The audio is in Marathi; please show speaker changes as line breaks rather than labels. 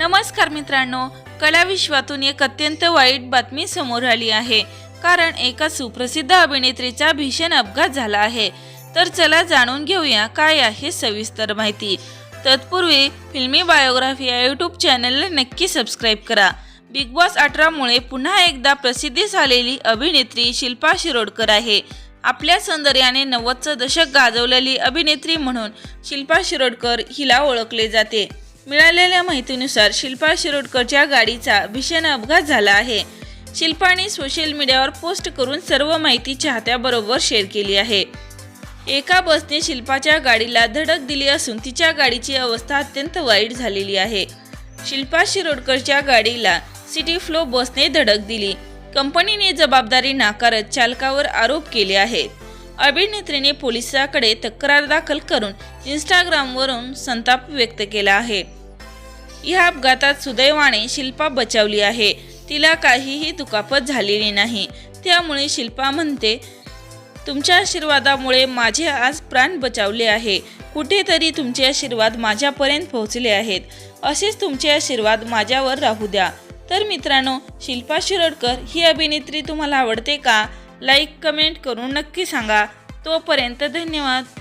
नमस्कार मित्रांनो कला विश्वातून एक अत्यंत वाईट बातमी समोर आली आहे. कारण एका सुप्रसिद्ध अभिनेत्रीचा भीषण अपघात झाला आहे. तर चला जाणून घेऊया काय आहे सविस्तर माहिती. तत्पूर्वी फिल्मी बायोग्राफी या यूट्यूब चॅनलला नक्की सबस्क्राईब करा. बिग बॉस अठरामुळे पुन्हा एकदा प्रसिद्धीस आलेली अभिनेत्री शिल्पा शिरोडकर आहे. आपल्या सौंदर्याने नव्वदचं दशक गाजवलेली अभिनेत्री म्हणून शिल्पा शिरोडकर हिला ओळखले जाते. मिळालेल्या माहितीनुसार शिल्पा शिरोडकरच्या गाडीचा भीषण अपघात झाला आहे. शिल्पाने सोशल मीडियावर पोस्ट करून सर्व माहिती चाहत्याबरोबर शेअर केली आहे. एका बसने शिल्पाच्या गाडीला धडक दिली असून तिच्या गाडीची अवस्था अत्यंत वाईट झालेली आहे. शिल्पा शिरोडकरच्या गाडीला सिटी फ्लो बसने धडक दिली. कंपनीने जबाबदारी नाकारत चालकावर आरोप केले आहेत. अभिनेत्रीने पोलिसाकडे तक्रार दाखल करून इंस्टाग्रामवरून संताप व्यक्त केला आहे. या अपघातात सुदैवाने शिल्पा बचावली आहे. तिला काहीही दुखापत झालेली नाही. त्यामुळे शिल्पा म्हणते तुमच्या आशीर्वादामुळे माझे आज प्राण बचावले आहे. कुठेतरी तुमचे आशीर्वाद माझ्यापर्यंत पोहोचले आहेत. असेच तुमचे आशीर्वाद माझ्यावर राहू द्या. तर मित्रांनो शिल्पा शिरोडकर ही अभिनेत्री तुम्हाला आवडते का? लाईक कमेंट करून नक्की सांगा. तोपर्यंत धन्यवाद.